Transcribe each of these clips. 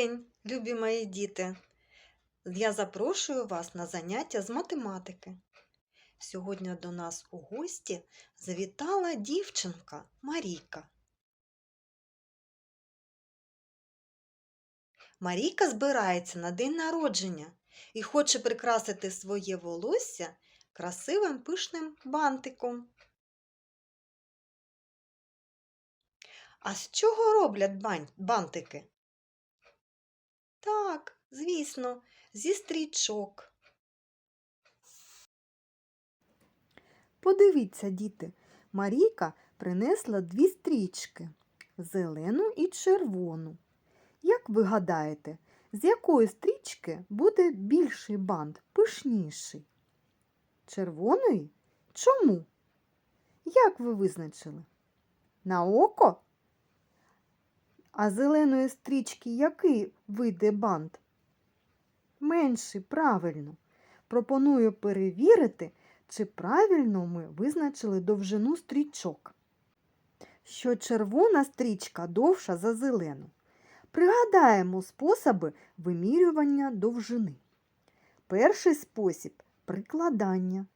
день, любі мої діти! Я запрошую вас на заняття з математики. Сьогодні до нас у гості завітала дівчинка Марійка. Марійка збирається на день народження і хоче прикрасити своє волосся красивим пишним бантиком. А з чого роблять бантики? Так, звісно, зі стрічок. Подивіться, діти, Марійка принесла дві стрічки зелену і червону. Як ви гадаєте, з якої стрічки буде більший бант, пишніший? Червоної? Чому? Як ви визначили? На око? А зеленої стрічки який вийде бант? Менший, правильно. Пропоную перевірити, чи правильно ми визначили довжину стрічок. Що червона стрічка довша за зелену. Пригадаємо способи вимірювання довжини. Перший спосіб прикладання.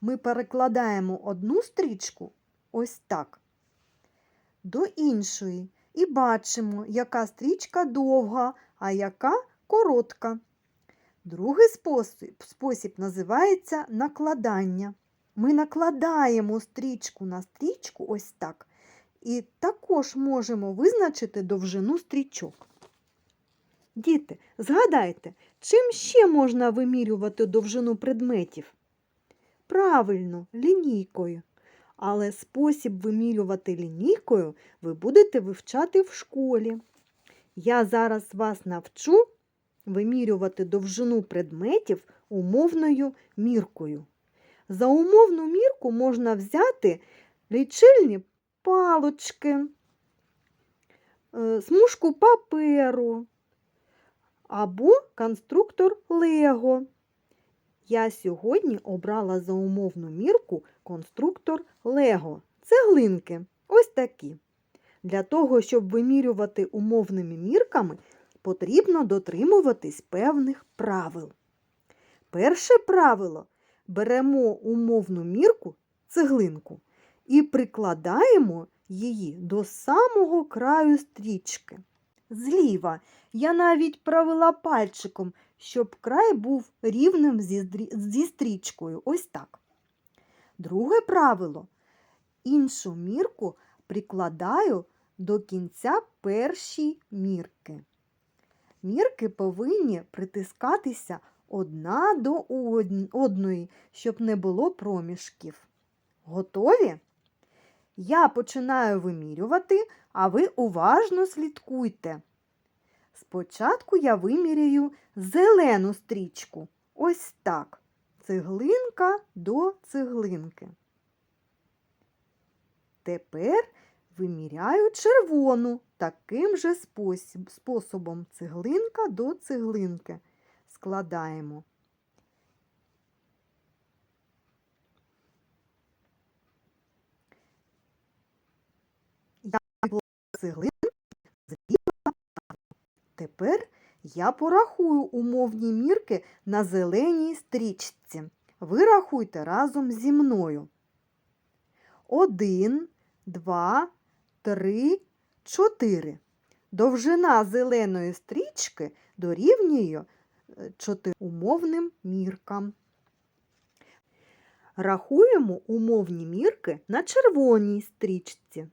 Ми перекладаємо одну стрічку ось так до іншої і бачимо, яка стрічка довга, а яка коротка. Другий спосіб, спосіб називається накладання. Ми накладаємо стрічку на стрічку ось так. І також можемо визначити довжину стрічок. Діти, згадайте, чим ще можна вимірювати довжину предметів? Правильно, лінійкою. Але спосіб вимірювати лінійкою ви будете вивчати в школі. Я зараз вас навчу вимірювати довжину предметів умовною міркою. За умовну мірку можна взяти лічильні палочки, е, смужку паперу або конструктор Лего. Я сьогодні обрала за умовну мірку конструктор Лего. Цеглинки. Ось такі. Для того, щоб вимірювати умовними мірками, потрібно дотримуватись певних правил. Перше правило беремо умовну мірку цеглинку і прикладаємо її до самого краю стрічки. Зліва я навіть провела пальчиком, щоб край був рівним зі, стрічкою. Ось так. Друге правило. Іншу мірку прикладаю до кінця перші мірки. Мірки повинні притискатися одна до одної, щоб не було проміжків. Готові? Я починаю вимірювати, а ви уважно слідкуйте. Спочатку я виміряю зелену стрічку. Ось так. Цеглинка до цеглинки. Тепер виміряю червону таким же способом цеглинка до цеглинки. Складаємо. Я направо. Тепер я порахую умовні мірки на зеленій стрічці. Ви рахуйте разом зі мною. Один, два, три, чотири. Довжина зеленої стрічки дорівнює е, умовним міркам. Рахуємо умовні мірки на червоній стрічці.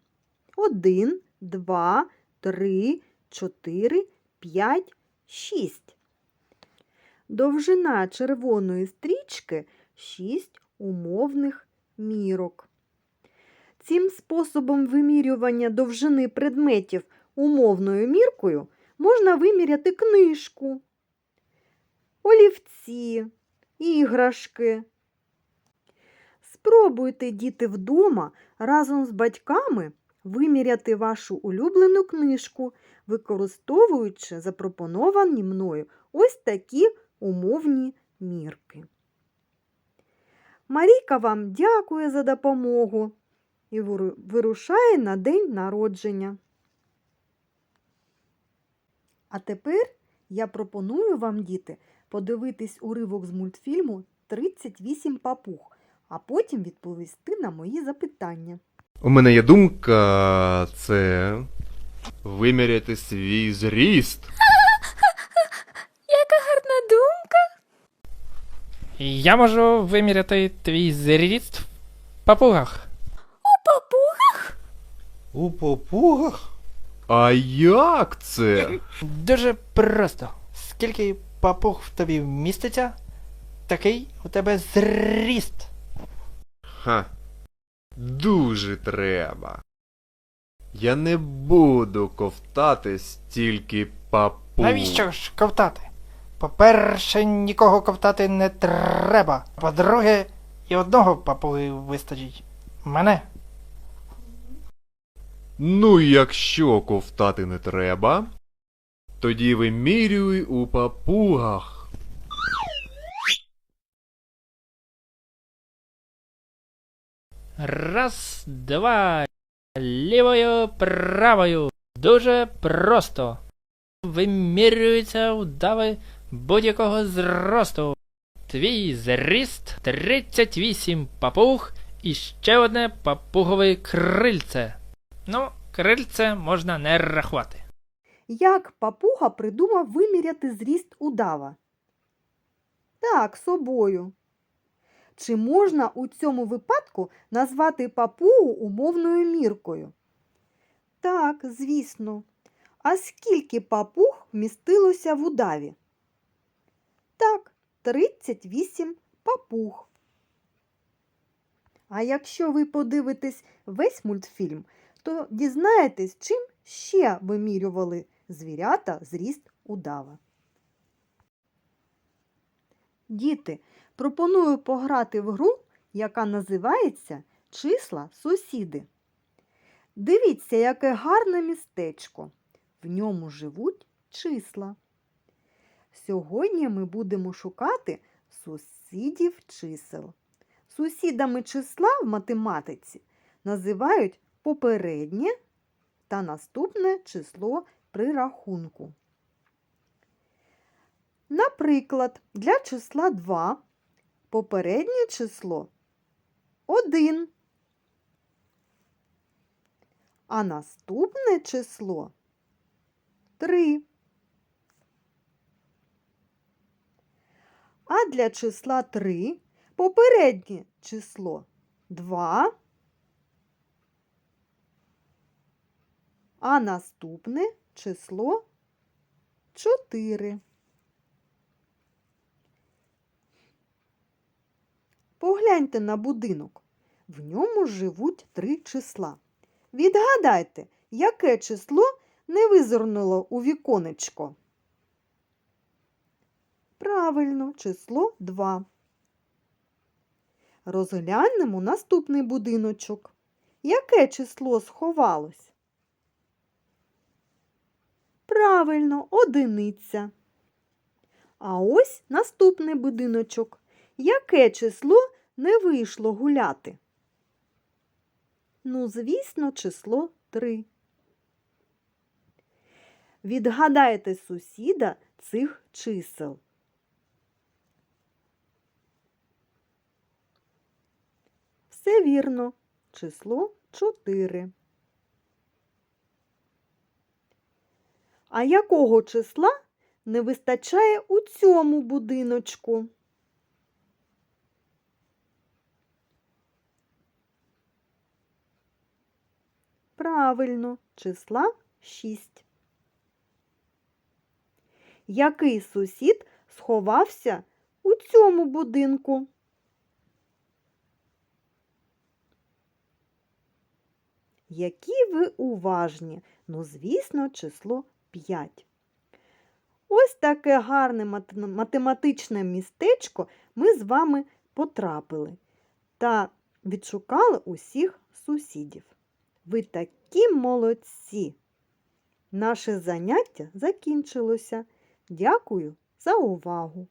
Один, два, три, чотири, п'ять, шість. Довжина червоної стрічки 6 умовних мірок. Цим способом вимірювання довжини предметів умовною міркою можна виміряти книжку, олівці, іграшки. Спробуйте, діти, вдома разом з батьками виміряти вашу улюблену книжку, використовуючи запропоновані мною ось такі умовні мірки. Марійка вам дякує за допомогу і вирушає на день народження. А тепер я пропоную вам, діти, подивитись уривок з мультфільму 38 папуг, а потім відповісти на мої запитання. У мене є думка, це виміряти свій зріст. Яка гарна думка. Я можу виміряти твій зріст в папугах. У папугах? У попугах? А як це? Дуже просто. Скільки папуг в тобі вміститься, такий у тебе зріст. Ха. Дуже треба. Я не буду ковтати стільки папуг. Навіщо ж ковтати? По-перше, нікого ковтати не треба. По-друге, і одного папуги вистачить. Мене. Ну, якщо ковтати не треба, тоді вимірюй у папугах. Раз, два. Лівою, правою. Дуже просто. Вимірюється удави будь-якого зросту. Твій зріст 38 папуг і ще одне папугове крильце. Ну, крильце можна не рахувати. Як папуга придумав виміряти зріст удава? Так, собою. Чи можна у цьому випадку назвати папугу умовною міркою? Так, звісно. А скільки папуг вмістилося в удаві? Так, 38 папуг. А якщо ви подивитесь весь мультфільм, то дізнаєтесь, чим ще вимірювали звірята зріст удава. Діти, пропоную пограти в гру, яка називається Числа сусіди. Дивіться, яке гарне містечко. В ньому живуть числа. Сьогодні ми будемо шукати сусідів чисел. Сусідами числа в математиці називають попереднє та наступне число при рахунку. Наприклад, для числа 2 попереднє число 1, а наступне число 3. А для числа 3 попереднє число 2, а наступне число 4. Погляньте на будинок. В ньому живуть три числа. Відгадайте, яке число не визирнуло у віконечко? Правильно, число 2. Розглянемо наступний будиночок. Яке число сховалось? Правильно, одиниця. А ось наступний будиночок. Яке число не вийшло гуляти? Ну, звісно, число 3. Відгадайте сусіда цих чисел. Все вірно. Число 4. А якого числа не вистачає у цьому будиночку? Правильно, числа 6. Який сусід сховався у цьому будинку? Які ви уважні? Ну, звісно, число 5. Ось таке гарне математичне містечко ми з вами потрапили та відшукали усіх сусідів. Ви такі молодці! Наше заняття закінчилося. Дякую за увагу!